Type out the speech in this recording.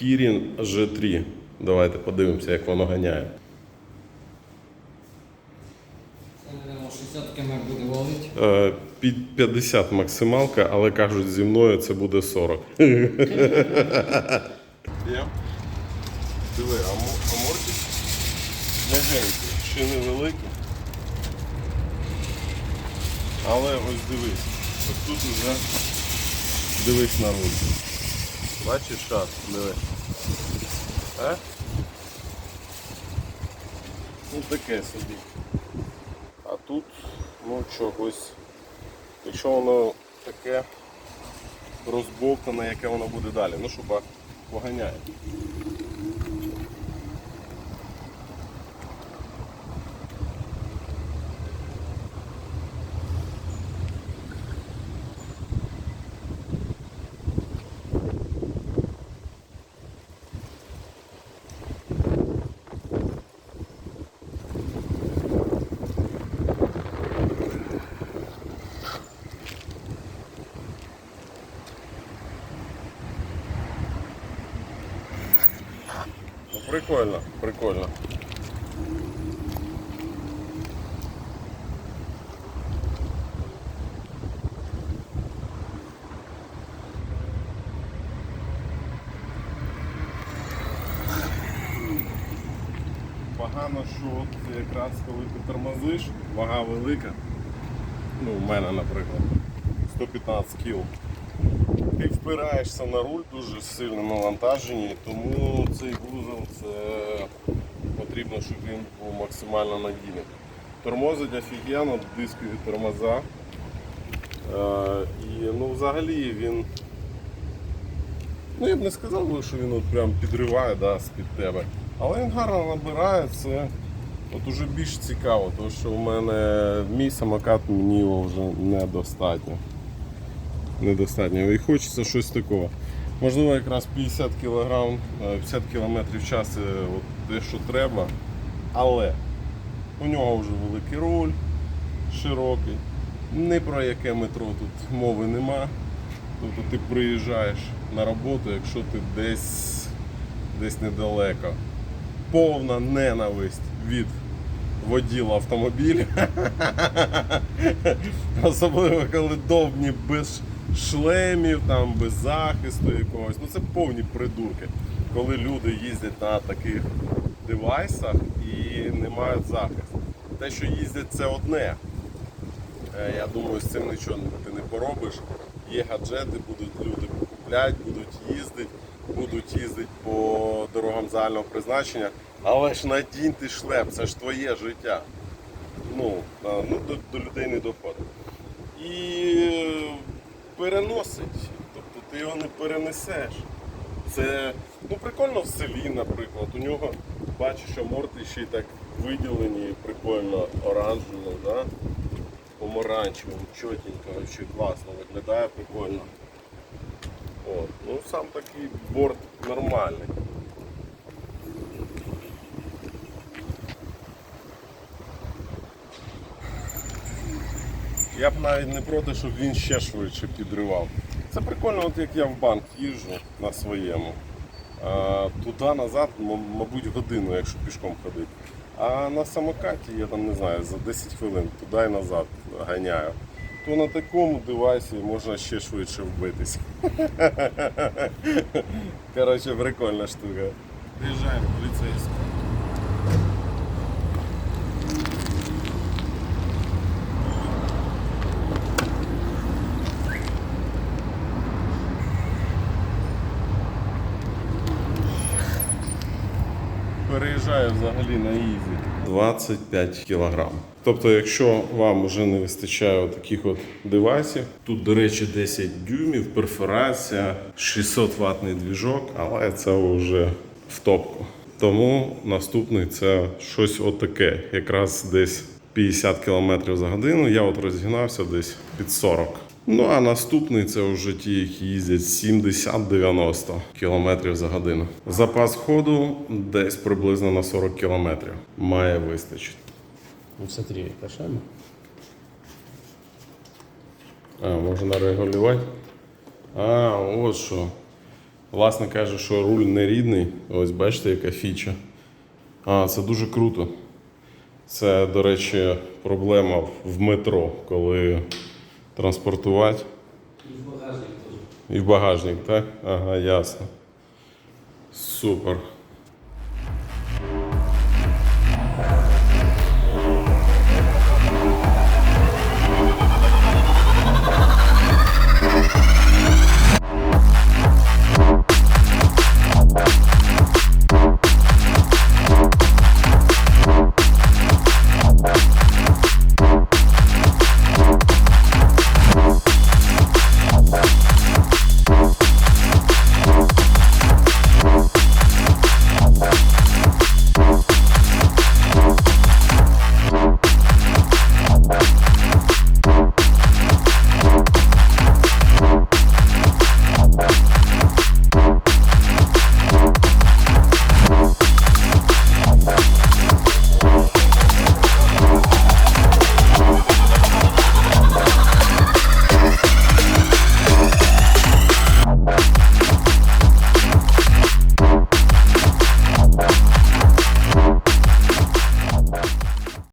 Kirin G3. Давайте подивимося, як воно ганяє. Це, наверное, 60 км буде ловити. Е, Під 50 максималка, але кажуть, зі мною це буде 40. Є. Диви, амортик легенький, ще невеликий. Але ось дивись, ось тут вже дивись на руль. Бачиш шар? Диви. А? Ну таке собі. А тут, ну чогось. Якщо воно таке розбовтане, яке воно буде далі. Ну, щоб поганяє. Прикольно, прикольно. Погано, що от якраз коли ти тормозиш, вага велика. Ну, у мене, наприклад, 115 кг. Ти впираєшся на руль дуже сильно навантажені, тому цей вузол це потрібно, щоб він був максимально надійним. Тормозить офігенно, дискові тормоза. Е, і ну, взагалі він. Ну я б не сказав, що він от прям підриває да, з-під тебе. Але він гарно набирає, це от уже більш цікаво, тому що в мене мій самокат мені його вже недостатньо недостатньо. І хочеться щось такого. Можливо, якраз 50 кг, 50 км в час це те, що треба. Але у нього вже великий руль, широкий. Ні про яке метро тут мови нема. Тобто ти приїжджаєш на роботу, якщо ти десь, десь недалеко. Повна ненависть від воділа автомобіля. Особливо коли довбні без шлемів, там, без захисту якогось. Ну це повні придурки. Коли люди їздять на таких девайсах і не мають захисту. Те, що їздять, це одне. Е, Я думаю, з цим нічого ти не поробиш. Є гаджети, будуть люди купляти, будуть їздити, будуть їздити по дорогам загального призначення. Але ж надінь ти шлем, це ж твоє життя. Ну, ну до, до людей не доходить. І е, переносить. Тобто ти його не перенесеш. Це ну, прикольно в селі, наприклад. У нього бачиш, що морти ще й так виділені, прикольно оранжево, да? помаранчевим, чотенько, ще класно виглядає прикольно. От. Ну сам такий борт нормальний. Я б навіть не проти, щоб він ще швидше підривав. Це прикольно, от як я в банк їжджу на своєму. Туди-назад, мабуть, годину, якщо пішком ходити. А на самокаті я там не знаю, за 10 хвилин туди і назад ганяю. То на такому девайсі можна ще швидше вбитись. Коротше, прикольна штука. Приїжджаємо поліцейський. Переїжджає взагалі на ізі. 25 кг. Тобто, якщо вам вже не вистачає таких от девайсів, тут, до речі, 10 дюймів, перфорація, 600 ватний двіжок, але це вже в топку. Тому наступний це щось отаке, якраз десь 50 км за годину. Я от розігнався десь під 40. Ну а наступний це вже ті, які їздять 70-90 км за годину. Запас ходу десь приблизно на 40 км. Має вистачити. Ну, смотри, кошами. А, можна регулювати. А, от що. Власне каже, що руль не рідний. Ось бачите, яка фіча. А, це дуже круто. Це, до речі, проблема в метро, коли транспортувати. І в багажник теж. І в багажник, так? Ага, ясно. Супер.